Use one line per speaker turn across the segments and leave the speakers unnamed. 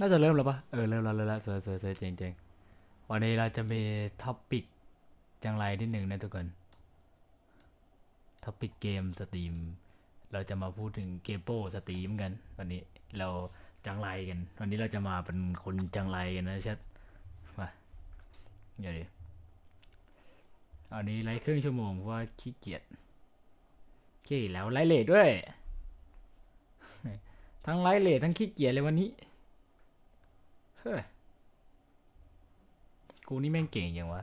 น่าจะเริ่มแล้วปะเออเริ่มแล้วเริ่มแล้วสวยสวยสวยเจ๋งเจ๋งวันนี้เราจะมีท็อปิกจังไรนิดหนึ่งนะทุกคนท็อปิกเกมสตรีม เราจะมาพูดถึงเกมโป้สตรีมกัน วันนี้เราจังไรกัน วันนี้เราจะมาเป็นคนจังไรกันนะชัดมาเดี๋ยวดิอันนี้ไลฟ์ครึ่งชั่วโมงเพราะว่าขี้เกียจขี้แล้วไลฟ์เลทด้วย ทั้งไลฟ์เลททั้งขี้เกียจเลยวันนี้ เฮ้ยกูนี่แม่งเก่งยังวะ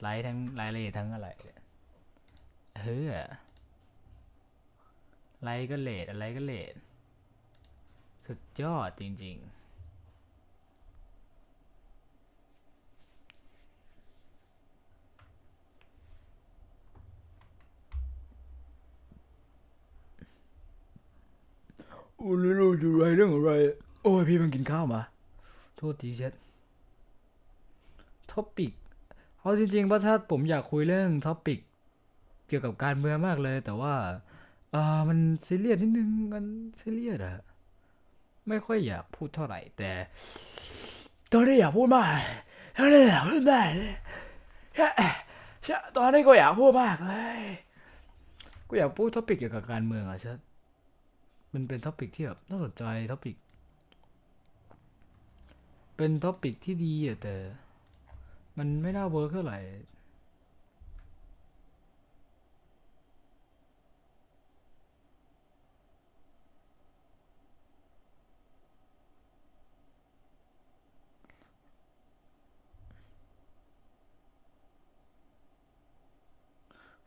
ไลฟ์ทั้งไลฟ์เลททั้งอะไรเฮ้ยไลฟ์ก็เลทอะไรก็เลทสุดยอดจริงๆโอ้แล้เราจะไรเรื่องอะไร โอ้ยพี่มันกินข้าวมา ทษทีเช็ดท็อปิกเอาจริงๆว่าถ้าผมอยากคุยเรื่องท็อปิกเกี่ยวกับการเมืองมากเลย แต่ว่าอ่ามันซีเรียสนิดนึงมันซีเรียสอะไม่ค่อยอยากพูดเท่าไหร่ แต่ตอนนี้อยากพูดมากตอนนี้อยากพูดมากเลยตอนนี้ก็อยากพูดมากเลยกูอยากพูดท็อปิกเกี่ยวกับการเมืองอะเชัดมันเป็นท็อปิกที่แบบน่าสนใจท็อปิก เป็นท็อปิกที่ดีอะแต่ มันไม่น่าเวิร์กเท่าไหร่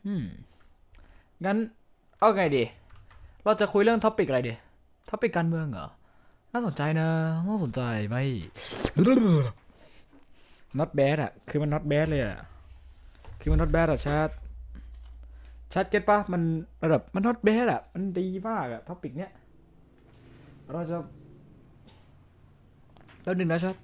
อืม งั้น เอาไงดี เราจะคุยเรื่องท็อปิกอะไรดี ท็อปิกการเมืองเหรอ น่าสนใจนะน่าสนใจไหม not bad อะคือมัน not bad เลยอะคือมัน not bad อะชัดชัดเก็ตปะมันระดับมัน not bad อะมันดีมากอะท็อปิกเนี้ยเราจะแล้วหนึ่งนะชัด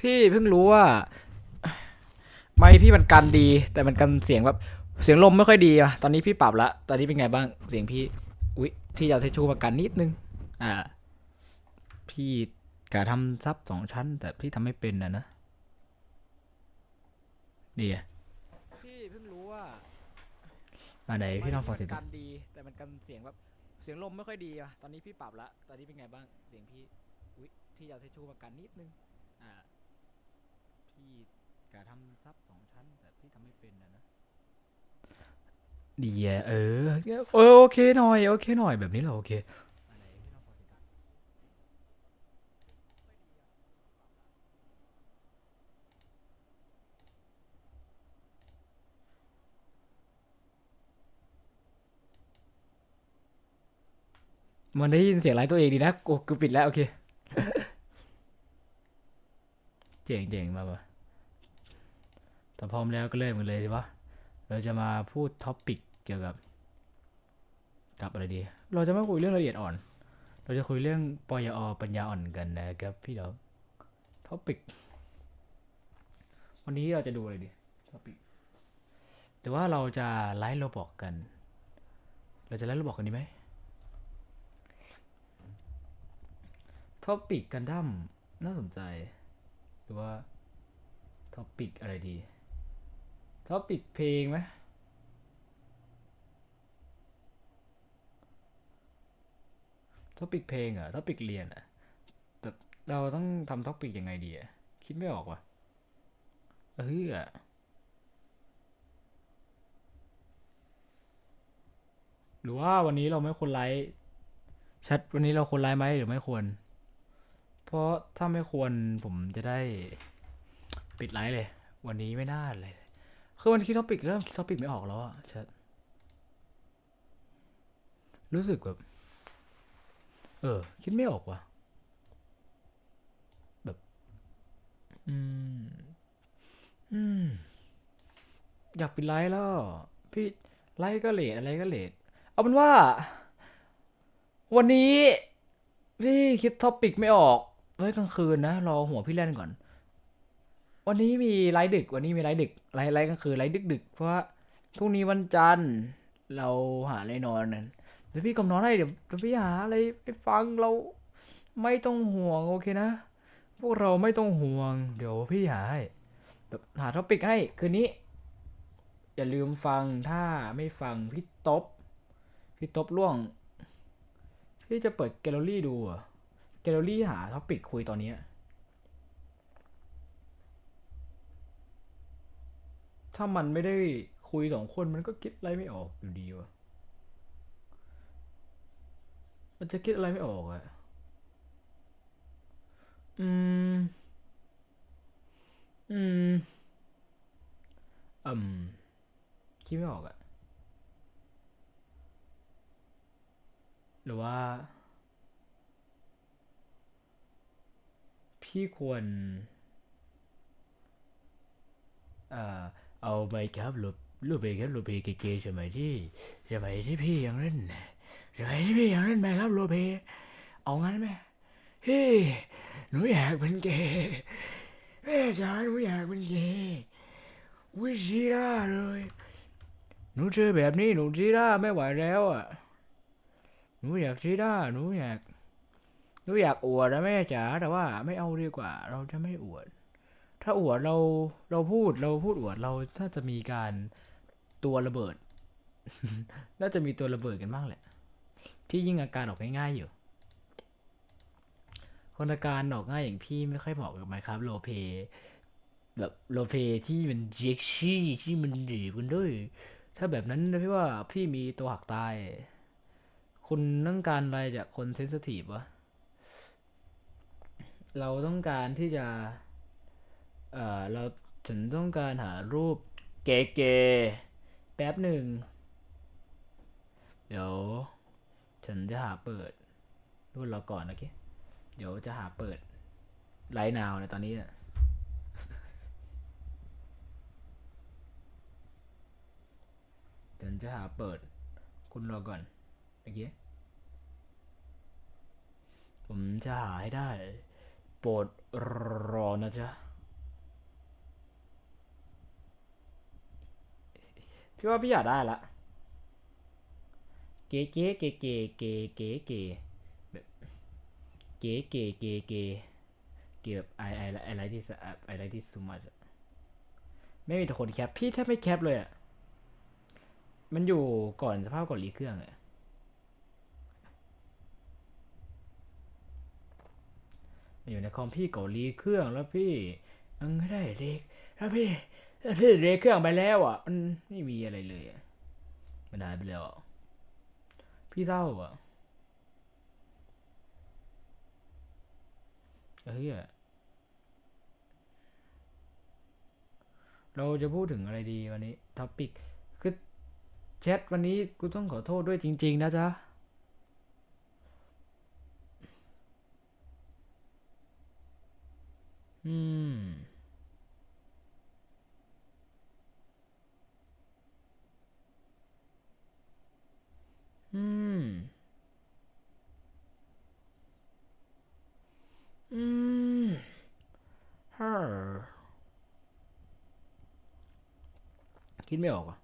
พี่เพิ่งรู้ว่า ไมค์พี่มันกันดี แต่มันกันเสียงแบบ เสียงลมไม่ค่อยดีอะตอนนี้พี่ปรับละ ตอนนี้เป็นไงบ้าง เสียงพี่ อุ๊ย ที่จะเอาเทชูมากันนิดนึง อ่า พี่กะทำซับสองชั้น แต่พี่ทำไม่เป็นนะนะดีอะพี่เพิ่งรู้ว่ามาไหนพี่ลองฟังเสียงกันดี แต่มันกันเสียงแบบ เสียงลมไม่ค่อยดีอะตอนนี้พี่ปรับละ ตอนนี้เป็นไงบ้าง เสียงพี่ อุ๊ย ที่จะเอาเทชูมากันนิดนึง อ่า พี่กะทำซับสองชั้น แต่พี่ทำไม่เป็นนะนะ ดีอะเออเออโอเคหน่อยโอเคหน่อยแบบนี้เหรอโอเคมันได้ยินเสียงไลฟ์ตัวเองดีนะกูกูปิดแล้ว โอเค เจ๋งเจ๋งมาปะแต่พร้อมแล้วก็เริ่มกันเลยดีปะเราจะมาพูดท็อปิก เกี่ยวกับ กับอะไรดี เราจะไม่คุยเรื่องละเอียดอ่อน เราจะคุยเรื่องปยอปัญญาอ่อนกันนะครับพี่น้องท็อปิกวันนี้เราจะดูอะไรดีท็อปิกหรือว่าเราจะไลฟ์โรบอกกัน เราจะไลฟ์โรบอกกันดีไหมท็อปิกกันดั้มน่าสนใจ หรือว่าท็อปิกอะไรดีท็อปิกเพลงไหม ท็อปิกเพลงเหรอะท็อปิกเรียนอะแต่เราต้องทำท็อปิกยังไงดีอะคิดไม่ออกว่ะเอออะหรือว่าวันนี้เราไม่ควรไลฟ์แชทวันนี้เราควรไลฟ์ไหมหรือไม่ควร เพราะถ้าไม่ควรผมจะได้ปิดไลฟ์เลย วันนี้ไม่น่าเลย คือวันคิดท็อปิกเริ่มคิดท็อปิกไม่ออกแล้วอะแชทรู้สึกแบบ ออ คิดไม่ออกว่ะ แบบ อืม อืม อยากปิดไลฟ์แล้ว พี่ไลฟ์ก็เลทอะไรก็เลทเอาเป็นว่า วันนี้ พี่คิดท็อปิกไม่ออกไว้กลางคืนนะ รอหัวพี่เล่นก่อน วันนี้มีไลฟ์ดึก วันนี้มีไลฟ์ดึกไลฟ์ไลฟ์กลางคืนไลฟ์ดึกดึกเพราะว่าพรุ่งนี้วันจันทร์เราหาอะไรนอนนั่น ดี๋ยวพี่กำนอนให้เดี๋ยวเดี๋ยวพี่หาอะไรไปฟังเราไม่ต้องห่วงโอเคนะ พวกเราไม่ต้องห่วง เดี๋ยวพี่หาให้แบบหาท็อปิกให้คืนนี้ อย่าลืมฟังถ้าไม่ฟังพี่ตบพี่ตบล่วงพี่จะเปิดแกลเลอรี่ดูอะแกลเลอรี่หาท็อปิกคุยตอนนี้ถ้ามันไม่ได้คุยสองคนมันก็คิดอะไรไม่ออกอยู่ดีวะ มันจะคิดอะไรไม่ออกอะอืม อืม อืม คิดไม่ออกอะหรือว่า พี่ควร เอ่อ เอาไปครับรูปรูปไปครับรูปเพเก๋ๆสมัยที่สมัยที่พี่ยังเล่น สมัยที่พี่ยังเล่นไหมครับโรูปเพเอางั้นไหมเฮ้ยหนูอยากเป็นเกย์แม่จ๋าหนูอยากเป็นเกย์วิชีร่าเลยหนูเจอแบบนี้หนูชีร่าไม่ไหวแล้วอะหนูอยากชีร่าหนูอยากหนูอยากอวดนะแม่จ๋าแต่ว่าไม่เอาดีกว่า เราจะไม่อวด ถ้าอวดเราเราพูดเราพูดอวดเราถ้าจะมีการตัวระเบิด น่าจะมีตัวระเบิดกันบ้างแหละ พี่ยิ่งอาการออกง่ายๆอยู่ คนอาการออกง่ายอย่างพี่ไม่ค่อยเหมาะกับไมครับโลเปแบบโลเปที่มันเจ็กชี่ที่มันดีกันด้วย ถ้าแบบนั้นพี่ว่าพี่มีตัวหักตาย คุณต้องการอะไรจากคนเซนซิทีฟวะ เราต้องการที่จะ เอ่อ เราฉันต้องการหารูปเก๋ๆแป๊บหนึ่ง เดี๋ยว ฉันจะหาเปิดรุ่นเราก่อนนะเคเดี๋ยวจะหาเปิดไลน์นาวในตอนนี้นี่ยฉันจะหาเปิด คุณรอก่อนโอเคผมจะหาให้ได้ โปรดรอนะจ๊ะพี่ว่าพี่อยากได้ละ เก๋เก๋เก๋เก๋เก๋เก๋เก๋แบบเก๋เก๋เก๋เก๋เก๋แบบไอไอไอไลท์ที่ไอไลท์ที่สุมาไม่มีแต่คนแคปพี่แทบไม่แคปเลยอะมันอยู่ก่อนสภาพก่อนรีเครื่องอะมันอยู่ในคอมพี่ก่อนรีเครื่องแล้วพี่ยังไม่ได้เล็กแล้วพี่แล้วพี่เรเครื่องไปแล้วอะมันไม่มีอะไรเลยอะมันหายไปแล้วอะ พี่เศร้าอะเฮ้ยเราจะพูดถึงอะไรดีวันนี้ท็อปิกคือแชทวันนี้กูต้องขอโทษด้วยจริง ๆ นะจ๊ะ อืม อืม อืมฮ่าคิ ดไม่ออกอะ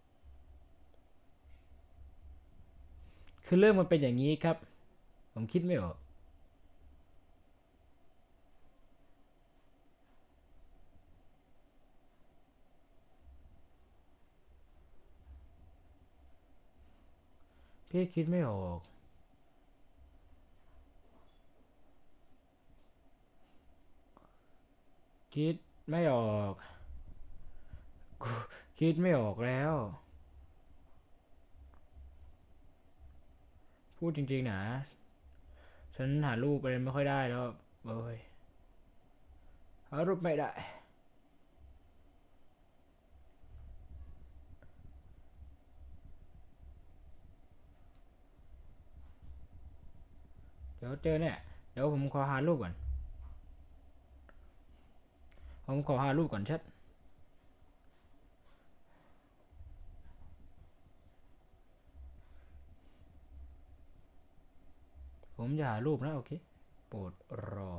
คือเรื่องมันเป็นอย่างนี้ครับ ผมคิดไม่ออก พี่คิดไม่ออกคิดไม่ออกกู คิดไม่ออกแล้ว พูดจริง ๆ นะ ฉันหารูปอะไรไม่ค่อยได้แล้วเอ้ยหารูปไม่ได้เดี๋ยวเจอเนี่ย เดี๋ยวผมขอหารูปก่อน ผมขอหารูปก่อนชัด ผมจะหารูปนะโอเค โปรดรอ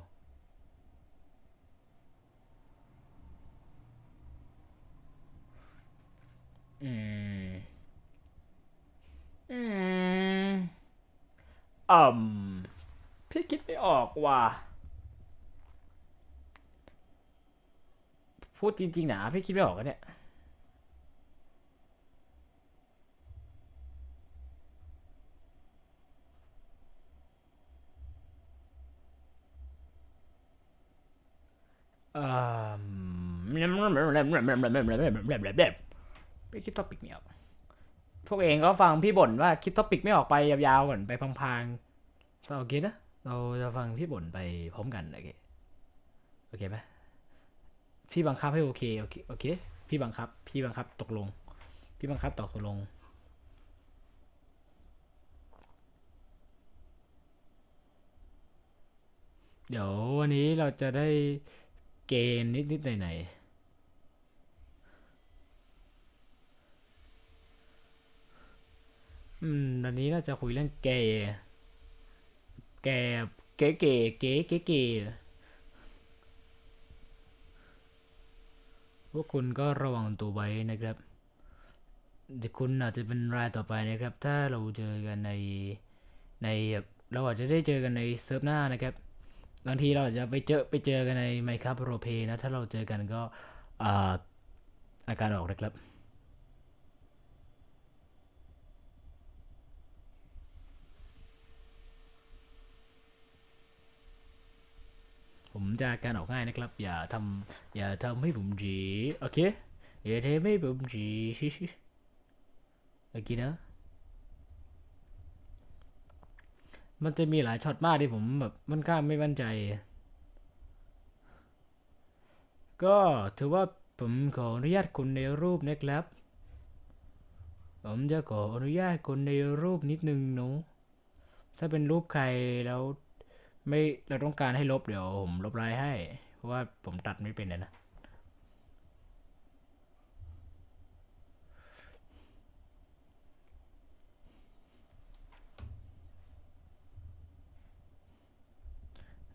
อืม อืมอ่มพี่คิดไม่ออกว่ะพูดจริงๆนะพี่คิดไม่ออกอะเนี่ย ไม่คิดท็อปิกไม่ออกพวกเองก็ฟังพี่บ่นว่าคิดท็อปิกไม่ออกไปยาวๆก่อนไปพังๆโอเคนะเราจะฟังพี่บ่นไปพร้อมกันโอเคโอเคไหมพี่บังคับให้โอเคโอเคโอเค พี่บังคับ พี่บังคับตกลง พี่บังคับตกลงเดี๋ยววันนี้เราจะได้ เกณฑ์นิดๆหน่อยๆอืมวันนี้น่าจะคุยเรื่องเกย์แกเก๋เก๋เก๋เก๋เก๋พวกคุณก็ระวังตัวไว้นะครับเดี๋ยวคุณอาจจะเป็นรายต่อไปนะครับ ถ้าเราเจอกันในในเราอาจจะได้เจอกันในเซิร์ฟหน้านะครับ บางทีเราอาจจะไปเจอไปเจอกันในไมครับโรเพนะ ถ้าเราเจอกันก็อาอาการออกนะครับผมจะอาการออกง่ายนะครับ อย่าทำอย่าทำให้ผมจีโอเคอย่าทำให้ผมจีโอเคนะ มันจะมีหลายช็อตมากที่ผมแบบมันกล้าไม่มั่นใจ ก็ถือว่าผมขออนุญาตคุณในรูปนะครับ ผมจะขออนุญาตคุณในรูปนิดนึงเนอะถ้าเป็นรูปใครแล้วไม่เราต้องการให้ลบเดี๋ยวผมลบลน์ให้ เพราะว่าผมตัดไม่เป็นนะ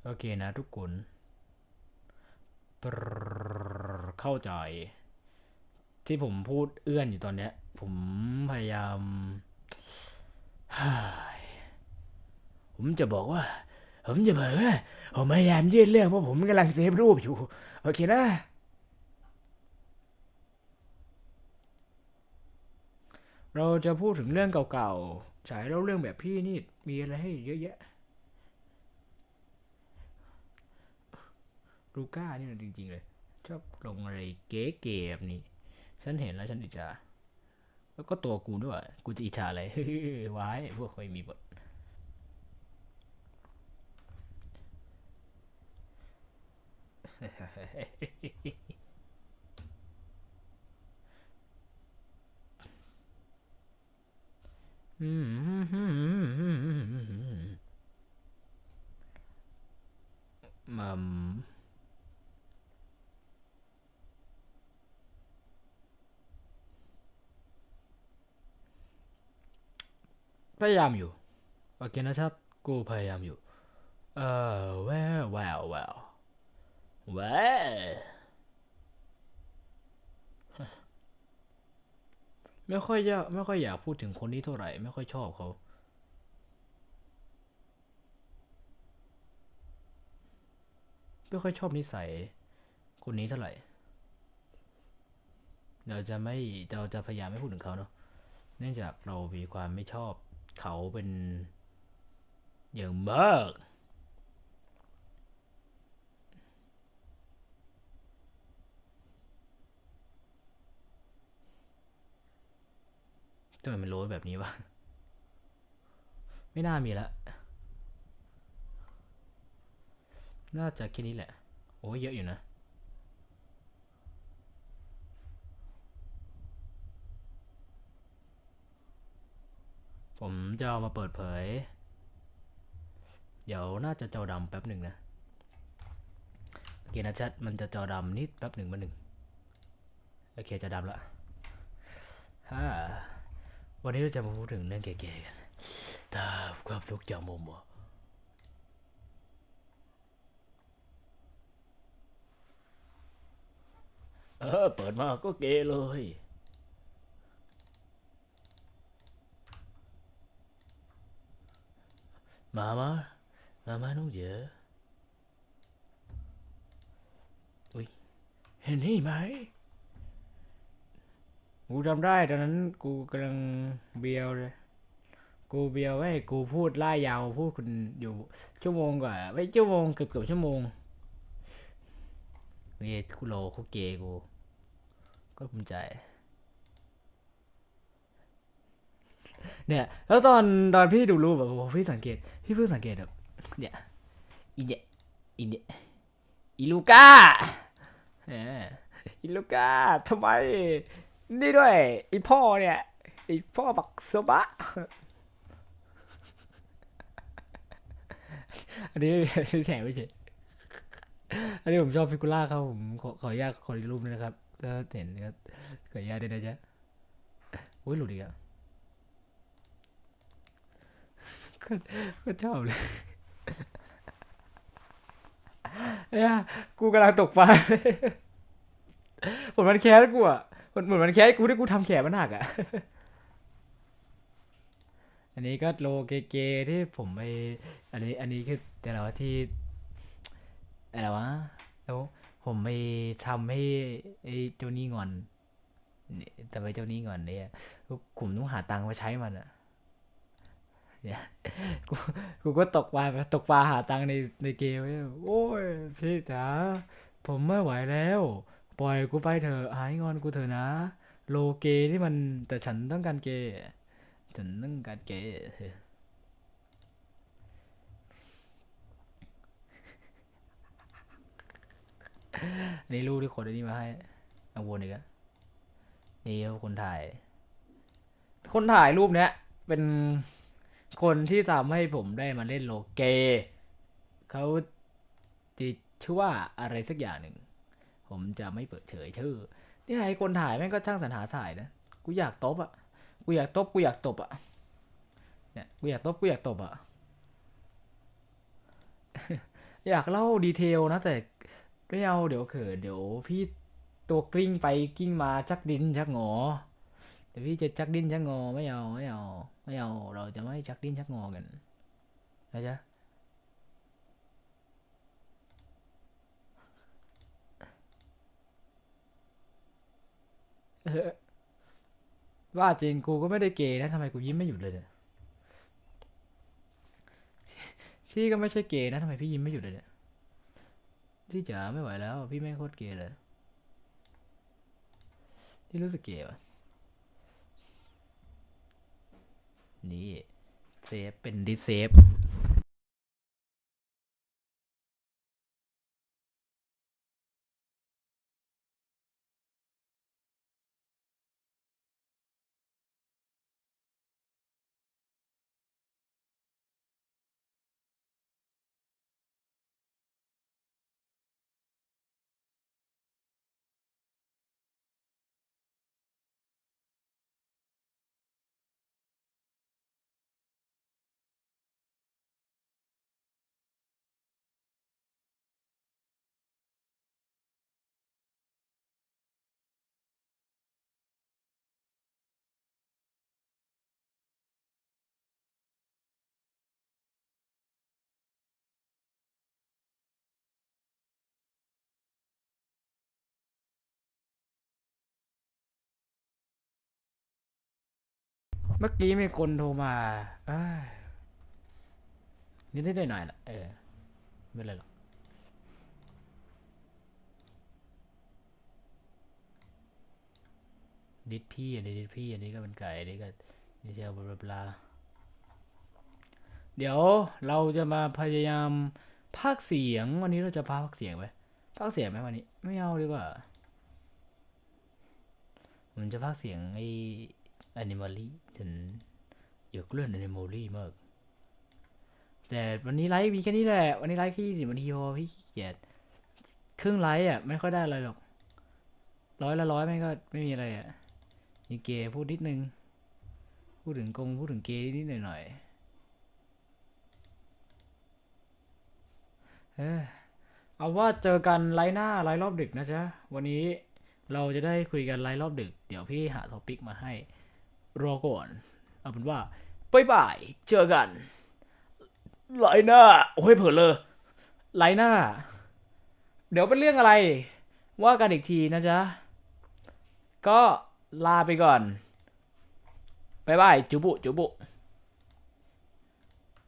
โอเคนะทุกคนเข้าใจ ที่ผมพูดเอื้อนอยู่ตอนเนี้ย ผมพยายาม ผมจะบอกว่า ผมจะบอกว่าผมพยายามยืดเรื่องเพราะผมกำลังเซฟรูปอยู่ โอเคนะเราจะพูดถึงเรื่องเก่าๆ ฉายเล่าเรื่องแบบพี่นี่มีอะไรให้เยอะแยะ ลูก้านี่มันจริง ๆ เลย ชอบลงอะไรเก๋ๆแบบนี้ ฉันเห็นแล้วฉันอิจฉาแล้วก็ตัวกูด้วย กูจะอิจฉาอะไรว้ายพวกเคยมีบทมัม พยายามอยู่โอเคนะชัดกูพยายามอยู่ เออแววแววแววแววไม่ค่อยอยากไม่ค่อยอยากพูดถึงคนนี้เท่าไหร่ ไม่ค่อยชอบเขาไม่ค่อยชอบนิสัยคนนี้เท่าไหร่ เราจะไม่เราจะพยายามไม่พูดถึงเขาเนาะ เนื่องจากเรามีความไม่ชอบ เขาเป็นอย่างมากทำไมมันโรยแบบนี้วะ ไม่น่ามีละ น่าจะแค่นี้แหละ โอ้ยเยอะอยู่นะ ผมจะเอามาเปิดเผย เดี๋ยวน่าจะจอดำแป๊บหนึ่งนะโอเคนะชัดมันจะจอดำนิดแป๊บหนึ่งมาหนึ่งโอเคจะดำละฮ่าวันนี้เราจะมาพูดถึงเรื่องเก๋ๆกันตาความสุขจากมุมอะเออ เปิดมาก็เกเลย มามามามาน้องเหยออุ้ยเห็นนี่ไหมกูจำได้ตอนนั้นกูกำลังเบียวเลย กูเบียวไว้กูพูดล่ายาวพูดคุณอยู่ ชั่วโมงกว่าไม่ชั่วโมงเกือบเกือบชั่วโมงนี่กูโลกูเกยกู ก็ภูมิใจ เนี่ย แล้วตอนตอนพี่ดูรูปแบบโอ้พี่สังเกต พี่เพิ่งสังเกตแบบเนี่ยอีเนี่ยอีเนี่ยอีลูก้าเอออีลูก้าทำไม นี่ด้วย อีพ่อเนี่ยอีพ่อบักโซบะอันนี้แถมไม่ใช่อันนี้ผมชอบฟิกูล่าครับผมขอขออนุญาตขออีกรูปนึงนะครับถ้าเห็นก็ขออนุญาตด้วยนะจ๊ะอุ้ยหลุดอีกแล้ว ก็ชอบเลยเนี่ยกูกำลังตกปลาผลมันแค้นกูอะผลผลมันแค้นกูที่กูทำแขนมันหักอะ อันนี้ก็โลเกเๆที่ผมไป อันนี้ อันนี้คือแต่ละว่าที่อะไรวะแล้วผมไปทำให้ไอ้เจ้านี่งอนเนี่ไมเจ้านี่งอนเนี่ยผมต้องหาตังค์มาใช้มันอะ เนี่ยกูกูก็ตกปลาตกปลาหาตังในในเกมเนี่ยโอ้ยพี่จ๋าผมไม่ไหวแล้ว ปล่อยกูไปเถอะหายงอนกูเถอะนะ โลเกที่มันแต่ฉันต้องการเกฉันต้องการเกอันนี้รูปที่คนอันนี้มาให้เอาวนอีกแล้วนี่คนถ่าย คนถ่ายรูปเนี้ยเป็น คนที่ทำให้ผมได้มาเล่นโลเก เขาจะชื่อว่าอะไรสักอย่างหนึ่ง ผมจะไม่เปิดเผยชื่อนี่ไอ้คนถ่ายแม่งก็ช่างสรรหาถ่ายนะ กูอยากตบอะ กูอยากตบ กูอยากตบอะ เนี่ย กูอยากตบ กูอยากตบอะ อยากเล่าดีเทลนะ แต่ไม่เอาเดี๋ยวเขินเดี๋ยวพี่ตัวกลิ้งไปกลิ้งมาชักดินชักงอเดี๋ยวพี่จะชักดินชักงอไม่เอาไม่เอา ไม่เอาเราจะไม่ชักดินชักงอกันนะจ๊ะว่าจริงกูก็ไม่ได้เกย์นะทำไมกูยิ้มไม่หยุดเลยเนี่ยพี่ก็ไม่ใช่เกย์นะทำไมพี่ยิ้มไม่หยุดเลยเนี่ยพี่จ๋าไม่ไหวแล้ว พี่ไม่โคตรเกย์เลย พี่รู้สึกเกย์วะ นี้เซฟเป็นดิเซฟ เมื่อกี้มีคนโทรมาเอ้ยนิดหน่อยๆแหละเออ ไม่เป็นไรหรอกดิดพี่อันนี้ดิดพี่อันนี้ก็เป็นไก่อันนี้ก็ดีเทลบลาบลาเดี๋ยวเราจะมาพยายามพากเสียง วันนี้เราจะพากเสียงไหมพากเสียงไหมวันนี้ ไม่เอาดีกว่าผมจะพากเสียงไอ้แอนิมอลี่ ถึงอยากเล่นแอนิมลี่มาก แต่วันนี้ไลฟ์มีแค่นี้แหละ วันนี้ไลฟ์แค่ยี่สิบนาทีพอพี่ขี้เกียจครึ่งไลฟ์อะไม่ค่อยได้อะไรหรอก ร้อยละร้อยไม่ก็ไม่มีอะไรอะมีเกย์พูดนิดนึง พูดถึงกงพูดถึงเกย์นิดหน่อยหน่อยเออเอาว่าเจอกันไลฟ์หน้าไลฟ์รอบดึกนะจ๊ะ วันนี้เราจะได้คุยกันไลฟ์รอบดึก เดี๋ยวพี่หาท็อปิกมาให้ รอก่อน เอาเป็นว่าบายบาย เจอกันไลหน้า โอ้ยเผลอเลยไลหน้า เดี๋ยวเป็นเรื่องอะไร ว่ากันอีกทีนะจ๊ะ ก็ลาไปก่อนบายบาย จุบุ จุบุ